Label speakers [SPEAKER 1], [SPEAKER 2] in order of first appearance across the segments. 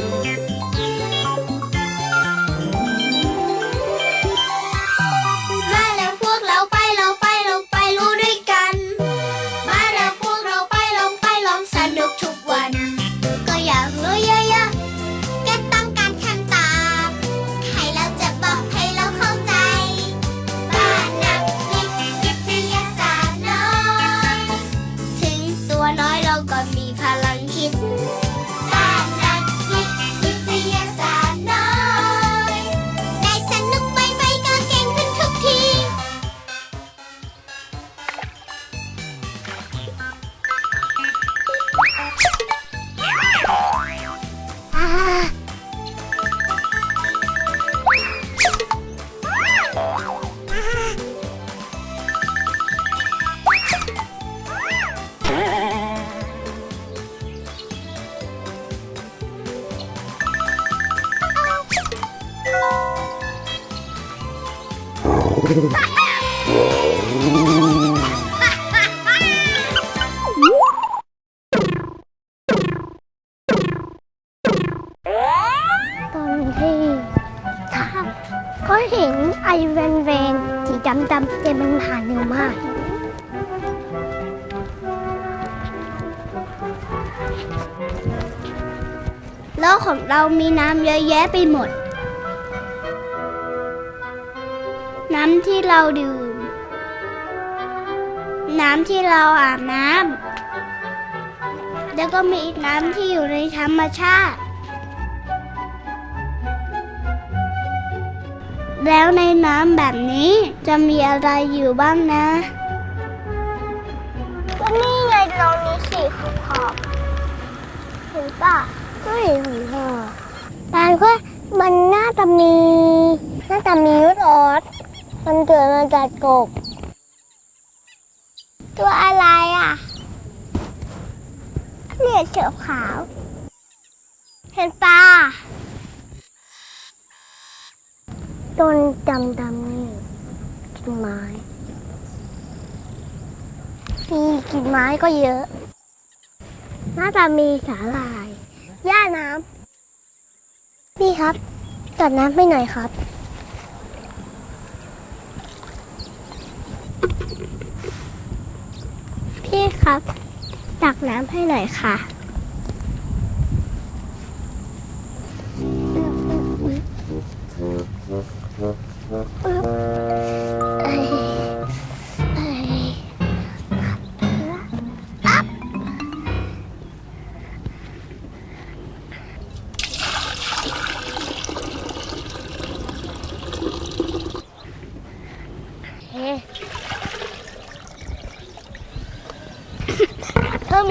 [SPEAKER 1] มา ตอนที่ทาก็เห็
[SPEAKER 2] นไอเวนเวนสีดำดำๆเต็มมันผ่านเร็วมาก
[SPEAKER 1] โลกของเรามีน้ำเยอะแยะไปหมดำที่เราดื่ม น้ำที่เราอาบน้ำแล้วก็มีอีกน้ำที่อยู่ในธรรมชาติ แล้วในน้ำแบบนี้จะมีอะไรอยู่บ้างนะ
[SPEAKER 2] ก็นี่ไงเรามีสีขอบขอบเห็นป่ะไม่เห็นของเธอตาก็มันน่าจะมี น่าจะมียุทธออส มันเกิดมาจากกบ ตัวอะไรอะเนี่ยเสือขาว เห็นป่ะต้นดำดำนี่กินไม้มีกินไม้ก็เยอะ น่าจะมีสาหร่ายย่าน้ำพี่ครับจัดน้ำไปหน่อยครับ พี่ครับ ตักน้ำให้หน่อยค่ะ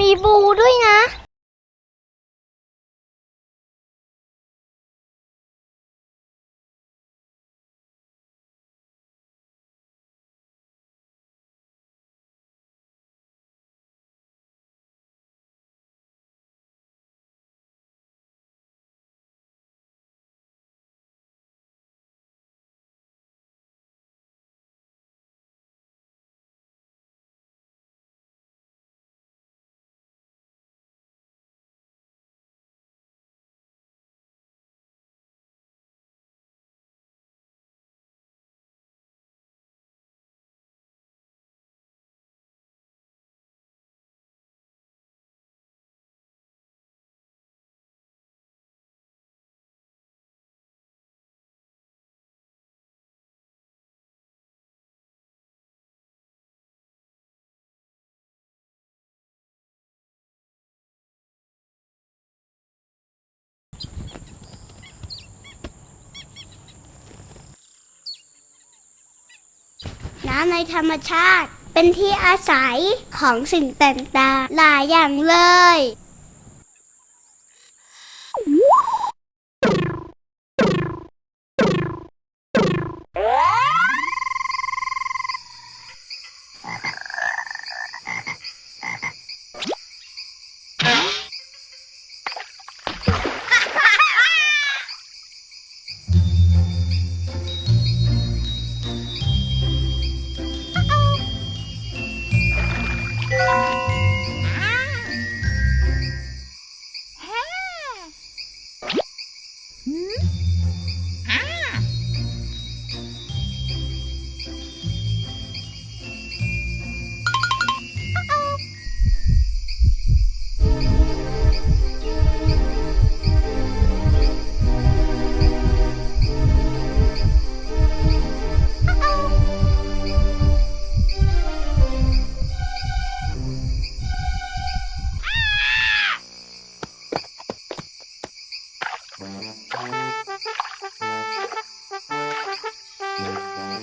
[SPEAKER 2] มีบูด้วยนะ
[SPEAKER 1] น้ำในธรรมชาติ เป็นที่อาศัยของสิ่งต่างๆหลายอย่างเลย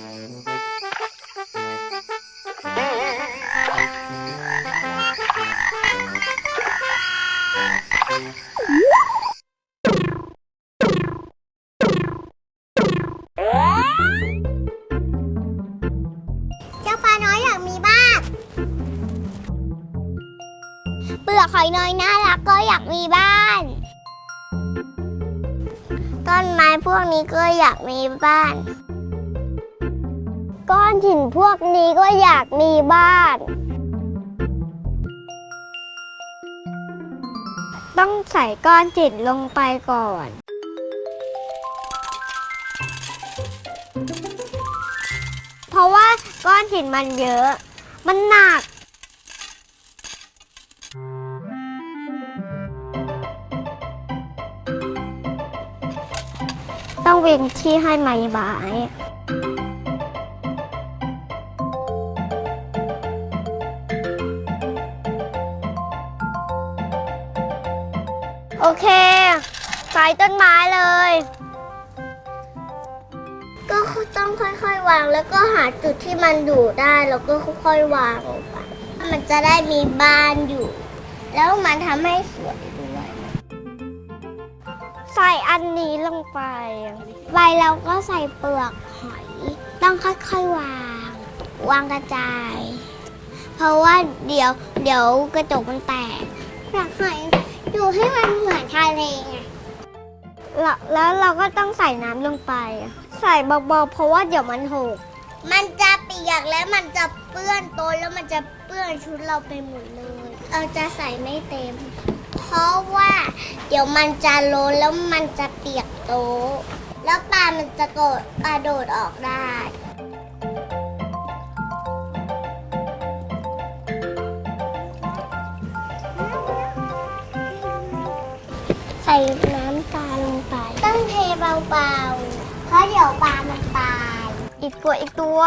[SPEAKER 2] เจ้าปลาน้อยอยากมีบ้านเปลือกหอยน้อยน่ารักก็อยากมีบ้าน ต้นไม้พวกนี้ก็อยากมีบ้าน ก้อนหินพวกนี้ก็อยากมีบ้าน ต้องใส่ก้อนจิตลงไปก่อน เพราะว่าก้อนหินมันเยอะ มันหนัก ต้องเว้นที่ให้ไม้บา โอเค ใส่ต้นไม้เลย ก็ต้องค่อยๆวาง แล้วก็หาจุดที่มันอยู่ได้แล้วก็ค่อยๆวางลงไปมันจะได้มีบ้านอยู่ แล้วมันทำให้สวยด้วยใส่อันนี้ลงไปใบเราก็ใส่เปลือกหอย ต้องค่อยๆวาง วางกระจาย เพราะว่าเดี๋ยวเดี๋ยวกระจกมันแตกเปลือกหอย อยู่ให้มันเหมือนทะเลไงแล้วแล้วเราก็ต้องใส่น้ำลงไป ใส่เบาๆเพราะว่าเดี๋ยวมันหก มันจะเปียกและมันจะเปื้อนโต๊ะแล้วมันจะเปื้อนชุดเราไปหมดเลย เราจะใส่ไม่เต็ม เพราะว่า เดี๋ยวมันจะโลนแล้วมันจะเปียกโต๊ะแล้วปลามันจะโกดกระโดดออกได้ เทเบาๆเพราะเดี๋ยวปลามันตาย อีกตัวอีกตัว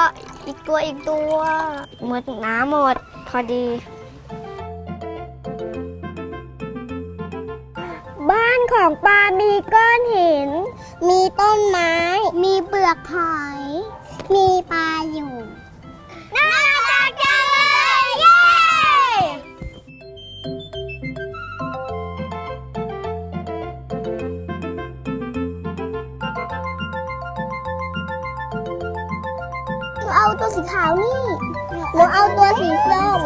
[SPEAKER 2] อีกตัวอีกตัวหมดน้ำหมด พอดี บ้านของปลา มีก้อนหิน มีต้นไม้ มีเปลือกหอย มีปลาอยู่ เอาตัวสีขาวนี่หนูเอาตัวสีส้ม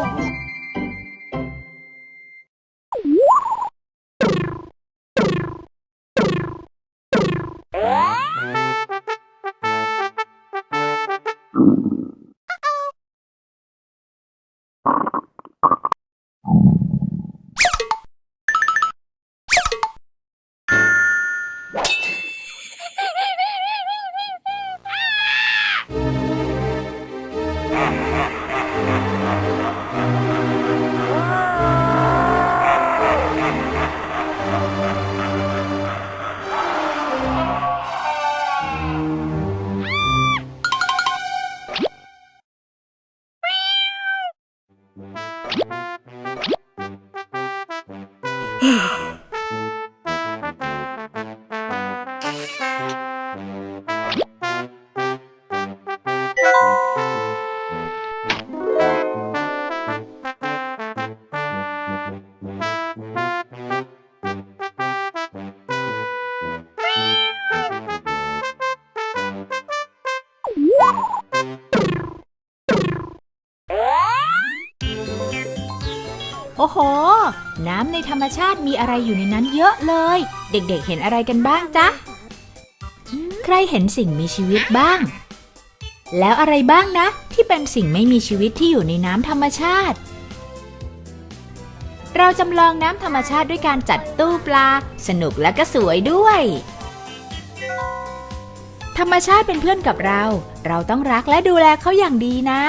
[SPEAKER 2] Yeah.
[SPEAKER 3] โอ้โห น้ำในธรรมชาติมีอะไรอยู่ในนั้นเยอะเลย เด็กๆเห็นอะไรกันบ้างจ๊ะ ใครเห็นสิ่งมีชีวิตบ้าง แล้วอะไรบ้างนะ ที่เป็นสิ่งไม่มีชีวิตที่อยู่ในน้ำธรรมชาติ เราจำลองน้ำธรรมชาติด้วยการจัดตู้ปลา สนุกและก็สวยด้วย ธรรมชาติเป็นเพื่อนกับเรา เราต้องรักและดูแลเขาอย่างดีนะ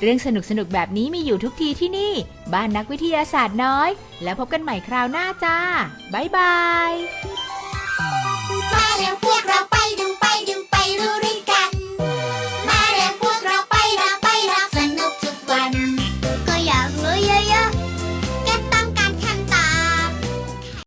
[SPEAKER 3] เรื่องสนุกๆแบบนี้มีอยู่ทุกทีที่นี่ บ้านนักวิทยาศาสตร์น้อย แล้วพบกันใหม่คราวหน้าจ้า บ๊ายบาย
[SPEAKER 1] มาเร็วพ